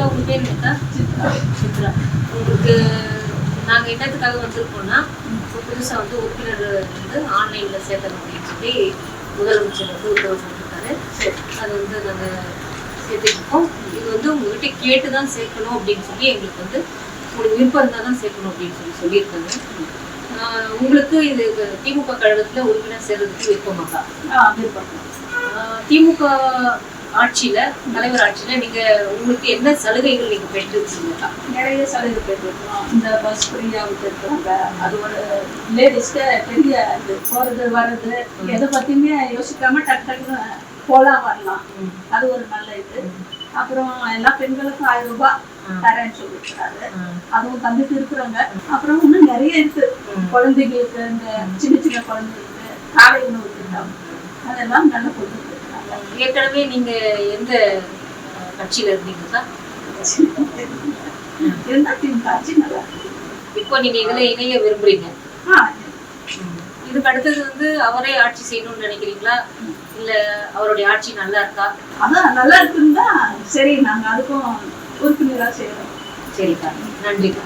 அக்கா உங்க பேர் என்னக்கா? சித்ரா. உங்களுக்கு நாங்க என்னத்துக்காக வந்திருக்கோம்னா இப்போ புதுசா வந்து உறுப்பினர் வந்து ஆன்லைன்ல சேர்த்தணும் அப்படின்னு சொல்லி முதலமைச்சர் வந்து உத்தரவு போட்டிருக்காரு. அது வந்து நாங்க சேர்த்துருக்கோம் இது வந்து உங்ககிட்ட கேட்டு தான் சேர்க்கணும் அப்படின்னு சொல்லி எங்களுக்கு வந்து உங்களுக்கு விருப்பம் இருந்தால் தான் சேர்க்கணும் அப்படின்னு சொல்லி சொல்லியிருக்காங்க. உங்களுக்கு இது திமுக கழகத்துல உறுப்பினர் சேர்றதுக்கு விருப்பமாக்கா ஆஹ் திமுக ஆட்சியில தலைவர் ஆட்சியில நீங்க உங்களுக்கு என்ன சலுகைகள் நீங்க பெற்றிருக்கீங்கக்கா நிறைய சலுகை பெற்றிருக்கோம். இந்த பஸ் ஃப்ரீயா விட்டுருக்காங்க அது ஒரு லேடிஸ்க்கு பெரிய இது. போறது வர்றது எதை பத்தியுமே யோசிக்காம டக்கு டக்குன்னு போலாம் வரலாம். அது ஒரு நல்ல இது. அப்புறம் எல்லா பெண்களுக்கும் ஆயிரம் ரூபாய் தரேன்னு சொல்லியிருக்காரு அதுவும் தந்துட்டு இருக்கிறாங்க. அப்புறம் இன்னும் நிறைய இருக்கு. குழந்தைங்களுக்கு இந்த சின்ன சின்ன குழந்தைங்களுக்கு காலை உணவு திட்டம். அதெல்லாம் நல்ல ஏற்கனவே நீங்க எந்த கட்சியில இருந்தீங்கக்கா இருந்தா திமுக ஆட்சி நல்லா இருக்கு. இப்போ நீங்க இதுல இணைய விரும்புறீங்க. இதுக்கு அடுத்தது வந்து அவரே ஆட்சி செய்யணும்னு நினைக்கிறீங்களா? இல்ல அவருடைய ஆட்சி நல்லா இருக்கா? அதான் நல்லா இருக்குன்னு சரி நாங்க அதுக்கும் உறுப்பினரா செய்யறோம். சரிக்கா. நன்றிக்கா.